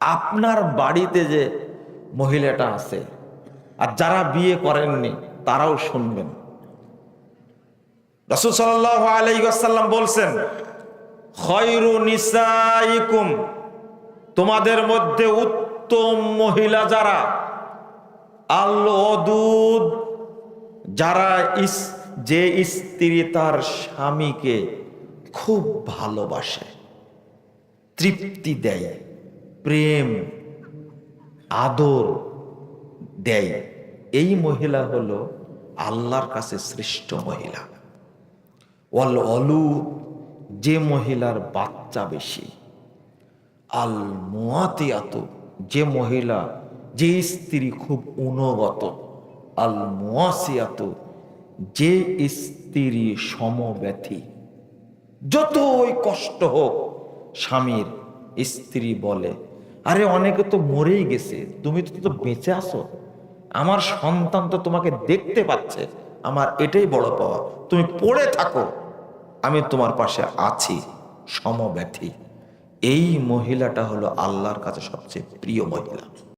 আপনার বাড়িতে যে মহিলাটা আছে, আর যারা বিয়ে করেননি, তারাও শুনবেন। রসুল সাল্লাহ আলাইসাল্লাম বলছেন নিসাইকুম তোমাদের মধ্যে উত্তম মহিলা যারা, আল অদুদ যারা ইস- যে স্ত্রী তার স্বামীকে খুব ভালোবাসে, তৃপ্তি দেয়। প্রেম, আদর দেয়। এই মহিলা হলো আল্লাহর কাছে শ্রেষ্ঠ মহিলা। অল অলু যে মহিলার বাচ্চা বেশি। আল মুয়াতিয়াত, যে মহিলা, যে স্ত্রী খুব উনগত আল মুয়াসিয়াত, যে স্ত্রী সমব্যথী। যতই কষ্ট হোক, স্বামীর স্ত্রী বলে, আরে, অনেকে তো মরেই গেছে, তুমি তো তো বেঁচে আছো। আমার সন্তান তো তোমাকে দেখতে পাচ্ছে, আমার এটাই বড় পাওয়া। তুমি পড়ে থাকো, আমি তোমার পাশে আছি, সমব্যথী। এই মহিলাটা হলো আল্লাহর কাছে সবচেয়ে প্রিয় মহিলা।